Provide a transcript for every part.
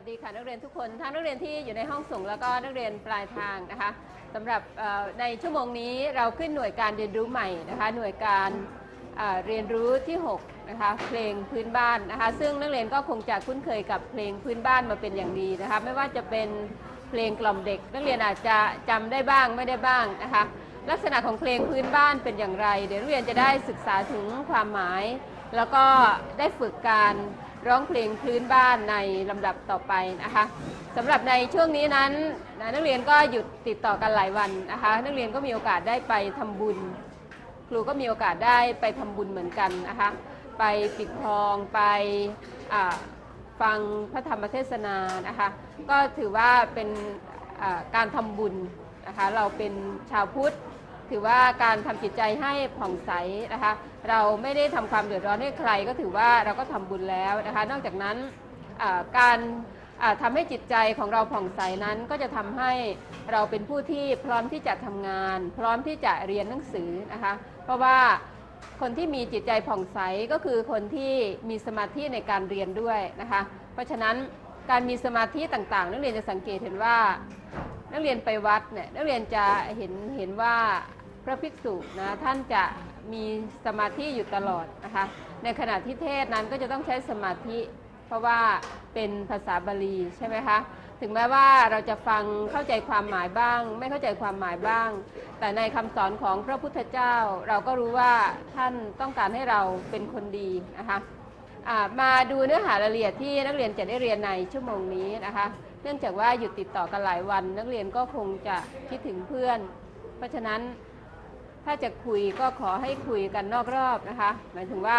วัสดีค่ะนักเรียนทุกคนทั้งนักเรียนที่อยู่ในห้องส่งแล้วก็นักเรียนปลายทางนะคะสำหรับในชั่วโมงนี้เราขึ้นหน่วยการเรียนรู้ใหม่นะคะหน่วยการเรียนรู้ที่6นะคะเพลงพื้นบ้านนะคะซึ่งนักเรียนก็คงจะคุ้นเคยกับเพลงพื้นบ้านมาเป็นอย่างดีนะคะไม่ว่าจะเป็นเพลงกล่อมเด็ก นักเรียนอาจจะจำได้บ้างไม่ได้บ้างนะคะลักษณะของเพลงพื้นบ้านเป็นอย่างไร เดี๋ยวนักเรียนจะได้ศึกษาถึงความหมาย แล้วก็ได้ฝึกการ ร้องเพลงพื้นบ้านในลำดับต่อไปนะคะสำหรับในช่วงนี้นั้นนักเรียนก็หยุดติดต่อกันหลายวันนะคะนักเรียนก็มีโอกาสได้ไปทำบุญ ครูก็มีโอกาสได้ไปทำบุญเหมือนกันนะคะไปปิดทองไปฟังพระธรรมเทศนานะคะก็ถือว่าเป็นการทำบุญนะคะเราเป็นชาวพุทธ ถือว่าการทำจิตใจให้ผ่องใสนะคะ เราไม่ได้ทำความเดือดร้อนให้ใคร ก็ถือว่าเราก็ทำบุญแล้วนะคะ นอกจากนั้นการอ่าทำให้จิตใจของเราผ่องใสนั้นก็จะทำให้เราเป็นผู้ที่พร้อมที่จะทำงาน พร้อมที่จะเรียนหนังสือนะคะ เพราะว่าคนที่มีจิตใจผ่องใสก็คือคนที่มีสมาธิในการเรียนด้วยนะคะ เพราะฉะนั้นการมีสมาธิต่างๆ นักเรียนจะสังเกตเห็นว่า นักเรียนไปวัดเนี่ยนักเรียนจะเห็นเห็นว่า ระภิกษุนะท่านจะมีสมาธิอยู่ตลอดนะคะในขณะที่เทศนั้นก็จะต้องใช้สมาธิ เพราะว่าเป็นภาษาบาลีใช่ไหมคะถึงแม้ว่าเราจะฟังเข้าใจความหมายบ้าง ไม่เข้าใจความหมายบ้าง แต่ในคำสอนของพระพุทธเจ้า เราก็รู้ว่าท่านต้องการให้เราเป็นคนดีนะคะมาดูเนื้อหารายละเอียดที่นักเรียนจะได้เรียนในชั่วโมงนี้นะคะ เนื่องจากว่าหยุดติดต่อกันหลายวัน นักเรียนก็คงจะคิดถึงเพื่อน เพราะฉะนั้น ถ้าจะคุยก็ขอให้คุยกันนอกรอบนะคะ หมายถึงว่า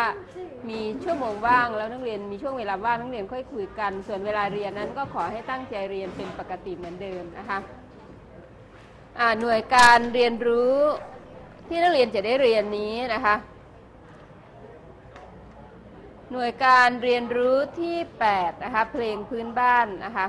มีชั่วโมงว่างแล้วนักเรียนมีช่วงเวลาว่างนักเรียนค่อยคุยกัน ส่วนเวลาเรียนนั้นก็ขอให้ตั้งใจเรียนเป็นปกติเหมือนเดิมนะคะหน่วยการเรียนรู้ที่นักเรียนจะได้เรียนนี้นะคะ หน่วยการเรียนรู้ที่ 8 นะคะ เพลงพื้นบ้านนะคะ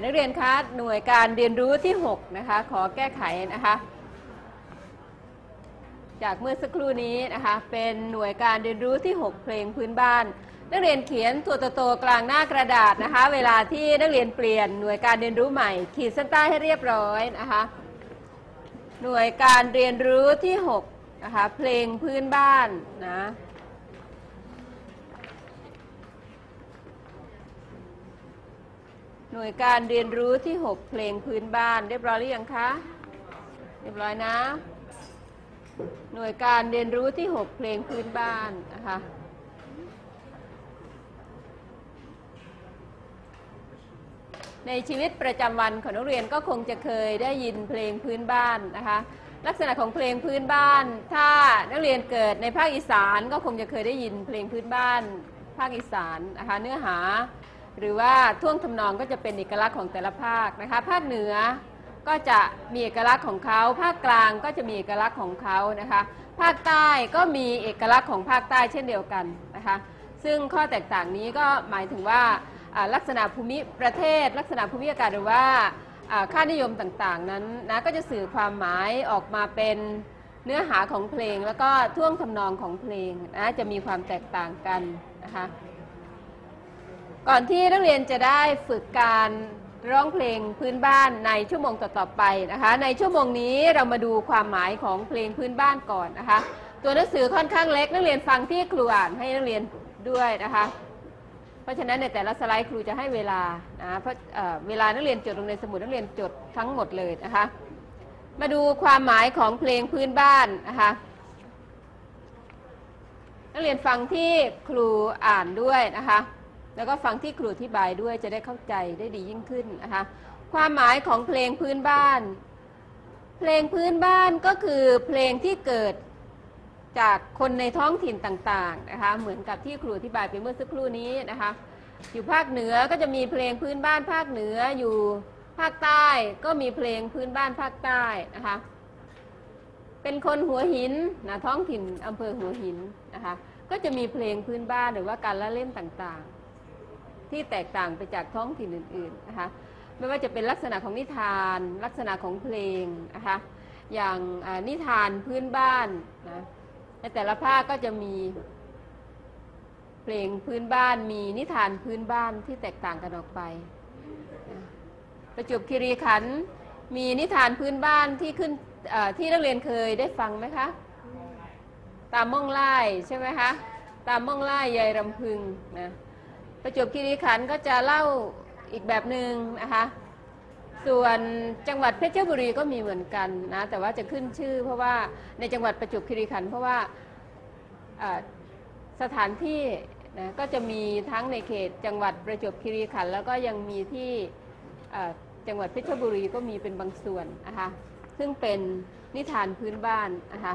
นักเรียนคะหน่วยการเรียนรู้ที่ 6 นะคะ ขอแก้ไขนะคะ จากเมื่อสักครู่นี้นะคะ เป็นหน่วยการเรียนรู้ที่ 6 เพลงพื้นบ้าน นักเรียนเขียนตัวโตๆกลางหน้ากระดาษนะคะ เวลาที่นักเรียนเปลี่ยนหน่วยการเรียนรู้ใหม่ ขีดเส้นใต้ให้เรียบร้อยนะคะ หน่วยการเรียนรู้ที่ 6 นะคะ เพลงพื้นบ้านนะ หน่วยการเรียนรู้ที่ 6 เพลงพื้นบ้าน เรียบร้อยหรือยังคะ เรียบร้อยนะ หน่วยการเรียนรู้ที่ 6 เพลงพื้นบ้านนะคะในชีวิตประจำวันของนักเรียนก็คงจะเคยได้ยินเพลงพื้นบ้านนะคะ ลักษณะของเพลงพื้นบ้าน ถ้านักเรียนเกิดในภาคอีสานก็คงจะเคยได้ยินเพลงพื้นบ้าน ภาคอีสานนะคะเนื้อหา หรือว่าท่วงทำนองก็จะเป็นเอกลักษณ์ของแต่ละภาคนะคะ ภาคเหนือก็จะมีเอกลักษณ์ของเขา ภาคกลางก็จะมีเอกลักษณ์ของเขานะคะ ภาคใต้ก็มีเอกลักษณ์ของภาคใต้เช่นเดียวกันนะคะ ซึ่งข้อแตกต่างนี้ก็หมายถึงว่าลักษณะภูมิประเทศ ลักษณะภูมิอากาศหรือว่าค่านิยมต่างๆนั้นนะก็จะสื่อความหมายออกมาเป็นเนื้อหาของเพลง แล้วก็ท่วงทำนองของเพลงนะจะมีความแตกต่างกันนะคะ ก่อนที่นักเรียนจะได้ฝึกการร้องเพลงพื้นบ้านในชั่วโมงต่อๆไปนะคะ ในชั่วโมงนี้เรามาดูความหมายของเพลงพื้นบ้านก่อนนะคะ ตัวหนังสือค่อนข้างเล็กนักเรียนฟังที่ครูอ่านให้นักเรียนด้วยนะคะ เพราะฉะนั้นในแต่ละสไลด์ครูจะให้เวลานะเพราะเเวลานักเรียนจดลงในสมุดนักเรียนจดทั้งหมดเลยนะคะ มาดูความหมายของเพลงพื้นบ้านนะคะนักเรียนฟังที่ครูอ่านด้วยนะคะ แล้วก็ฟังที่ครูอธิบายด้วยจะได้เข้าใจได้ดียิ่งขึ้นนะคะ ความหมายของเพลงพื้นบ้าน เพลงพื้นบ้านก็คือเพลงที่เกิดจากคนในท้องถิ่นต่างๆนะคะ เหมือนกับที่ครูอธิบายไปเมื่อสักครู่นี้นะคะ อยู่ภาคเหนือก็จะมีเพลงพื้นบ้านภาคเหนืออยู่ภาคใต้ก็มีเพลงพื้นบ้านภาคใต้นะคะ เป็นคนหัวหินนะท้องถิ่นอำเภอหัวหินนะคะ ก็จะมีเพลงพื้นบ้านหรือว่าการละเล่นต่างๆ ที่แตกต่างไปจากท้องถิ่นอื่นๆนะคะไม่ว่าจะเป็นลักษณะของนิทาน ลักษณะของเพลงนะคะอย่างนิทานพื้นบ้านนะในแต่ละภาคก็จะมีเพลงพื้นบ้านมีนิทานพื้นบ้านที่แตกต่างกันออกไป ประจวบคีรีขันธ์มีนิทานพื้นบ้านที่ขึ้นที่นักเรียนเคยได้ฟังไหมคะ ตามม่องไล่ใช่ไหมคะ ตามม่องไล่ยายรำพึงนะ ประจวบคีรีขันธ์ก็จะเล่าอีกแบบหนึ่งนะคะ ส่วนจังหวัดเพชรบุรีก็มีเหมือนกันนะแต่ว่าจะขึ้นชื่อ เพราะว่าในจังหวัดประจวบคีรีขันธ์เพราะว่าสถานที่นะก็จะมีทั้งในเขตจังหวัดประจวบคีรีขันธ์แล้วก็ยังมีที่จังหวัดเพชรบุรีก็มีเป็นบางส่วนนะคะซึ่งเป็นนิทานพื้นบ้านนะคะ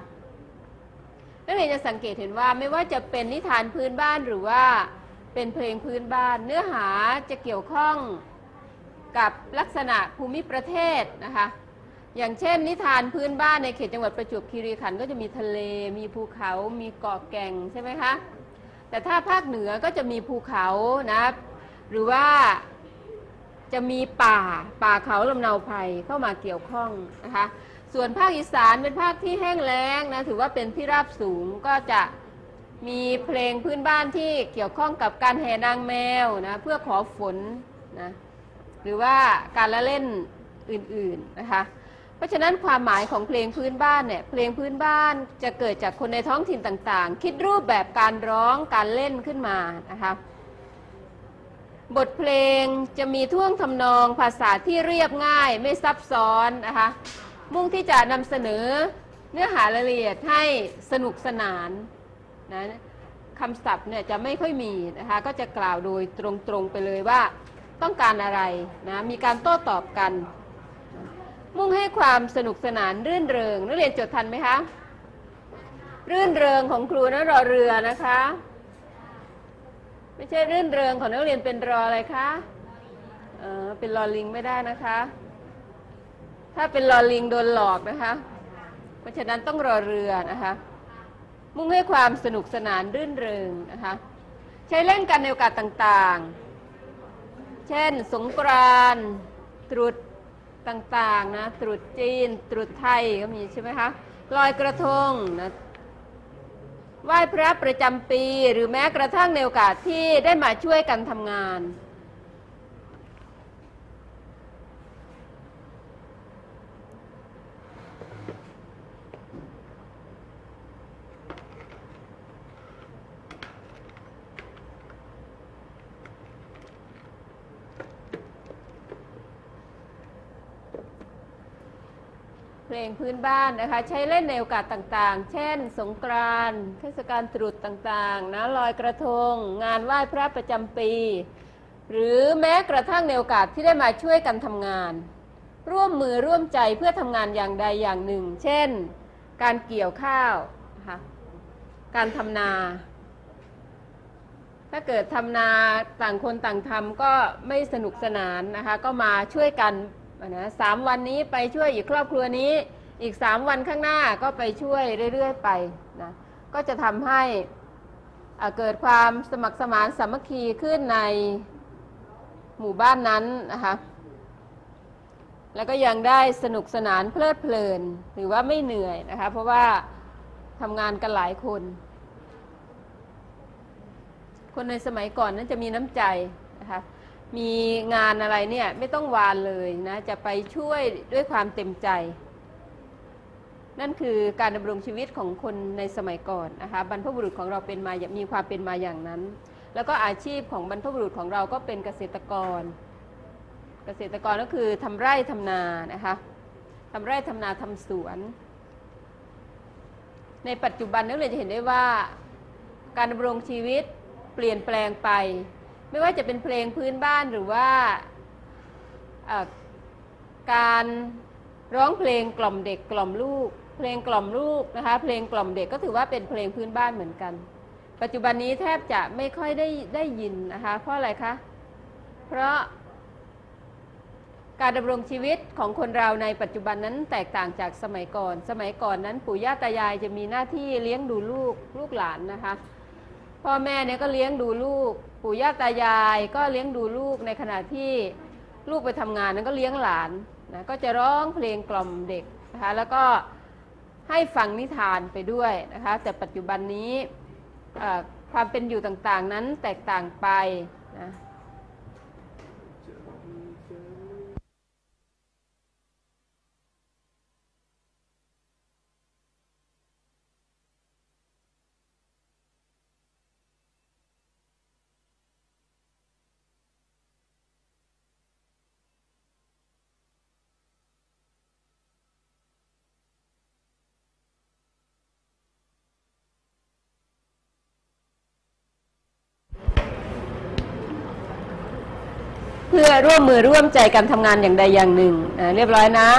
นักเรียนจะสังเกตเห็นว่าไม่ว่าจะเป็นนิทานพื้นบ้านหรือว่า เป็นเพลงพื้นบ้าน เนื้อหาจะเกี่ยวข้องกับลักษณะภูมิประเทศนะคะ อย่างเช่นนิทานพื้นบ้านในเขตจังหวัดประจวบคีรีขันธ์ก็จะมีทะเล มีภูเขา มีเกาะแก่งใช่ไหมคะ แต่ถ้าภาคเหนือก็จะมีภูเขานะหรือว่าจะมีป่าป่าเขาลำเนาไพรเข้ามาเกี่ยวข้องนะคะ ส่วนภาคอีสานเป็นภาคที่แห้งแล้งนะถือว่าเป็นที่ราบสูงก็จะ มีเพลงพื้นบ้านที่เกี่ยวข้องกับการแห่นางแมวนะเพื่อขอฝนนะหรือว่าการละเล่นอื่นๆนะคะเพราะฉะนั้นความหมายของเพลงพื้นบ้านเนี่ยเพลงพื้นบ้านจะเกิดจากคนในท้องถิ่นต่างๆ คิดรูปแบบการร้องการเล่นขึ้นมานะคะบทเพลงจะมีท่วงทำนองภาษาที่เรียบง่ายไม่ซับซ้อนนะคะมุ่งที่จะนำเสนอเนื้อหารายละเอียดให้สนุกสนาน นะคำศัพท์เนี่ยจะไม่ค่อยมีนะคะก็จะกล่าวโดยตรงๆไปเลยว่าต้องการอะไรนะมีการโต้ตอบกัน มุ่งให้ความสนุกสนานรื่นเริง นักเรียนจดทันไหมคะ รื่นเริงของครูนะรอเรือนะคะ ไม่ใช่รื่นเริงของนักเรียนเป็นรออะไรคะเออเป็นรอลิงไม่ได้นะคะ ถ้าเป็นรอลิงโดนหลอกนะคะ เพราะฉะนั้นต้องรอเรือนะคะ มุ่งให้ความสนุกสนานรื่นเริงนะคะใช้เล่นกันในโอกาสต่างๆ เช่น สงกรานต์ตรุษต่างๆนะตรุษจีน ตรุษไทยก็มีใช่ไหมคะลอยกระทงนะไหว้พระประจำปี หรือแม้กระทั่งในโอกาสที่ได้มาช่วยกันทำงาน เพลงพื้นบ้านนะคะ ใช้เล่นในโอกาสต่างๆ เช่น สงกรานต์เทศกาลตรุษต่างๆ นะลอยกระทง งานไหว้พระประจำปี หรือแม้กระทั่งในโอกาสที่ได้มาช่วยกันทำงาน ร่วมมือร่วมใจเพื่อทำงานอย่างใดอย่างหนึ่ง เช่น การเกี่ยวข้าวนะคะการทำนา ถ้าเกิดทำนาต่างคนต่างทำก็ไม่สนุกสนานนะคะ ก็มาช่วยกัน นะสามวันนี้ไปช่วยอีกครอบครัวนี้ อีกสามวันข้างหน้าก็ไปช่วยเรื่อย ๆ ไปนะก็จะทำให้เกิดความสมัครสมานสามัคคีขึ้นในหมู่บ้านนั้นนะคะแล้วก็ยังได้สนุกสนานเพลิดเพลินหรือว่าไม่เหนื่อยนะคะเพราะว่าทำงานกันหลายคน คนในสมัยก่อนนั้นจะมีน้ำใจนะคะ มีงานอะไรเนี่ยไม่ต้องวานเลยนะ จะไปช่วยด้วยความเต็มใจ นั่นคือการดำรงชีวิตของคนในสมัยก่อนนะคะบรรพบุรุษของเราเป็นมามีความเป็นมาอย่างนั้น แล้วก็อาชีพของบรรพบุรุษของเราก็เป็นเกษตรกร เกษตรกรก็คือทำไร่ทำนานะคะทำไร่ทำนาทำสวน ในปัจจุบันนักเรียนจะเห็นได้ว่า การดำรงชีวิตเปลี่ยนแปลงไป ไม่ว่าจะเป็นเพลงพื้นบ้านหรือว่าการร้องเพลงกล่อมเด็กกล่อมลูก เพลงกล่อมลูกนะคะ เพลงกล่อมเด็กก็ถือว่าเป็นเพลงพื้นบ้านเหมือนกัน ปัจจุบันนี้แทบจะไม่ค่อยได้ได้ยินนะคะเพราะอะไรคะเพราะการดำรงชีวิตของคนเราในปัจจุบันนั้นแตกต่างจากสมัยก่อน สมัยก่อนนั้นปู่ย่าตายายจะมีหน้าที่เลี้ยงดูลูกลูกหลานนะคะ พ่อแม่เนี่ยก็เลี้ยงดูลูก ปู่ย่าตายายก็เลี้ยงดูลูกในขณะที่ลูกไปทำงานนั้นก็เลี้ยงหลานนะก็จะร้องเพลงกล่อมเด็กนะคะแล้วก็ให้ฟังนิทานไปด้วยนะคะแต่ปัจจุบันนี้ความเป็นอยู่ต่างๆนั้นแตกต่างไปนะ เพื่อร่วมมือร่วมใจกันทำงานอย่างใดอย่างหนึ่งเรียบร้อยนะ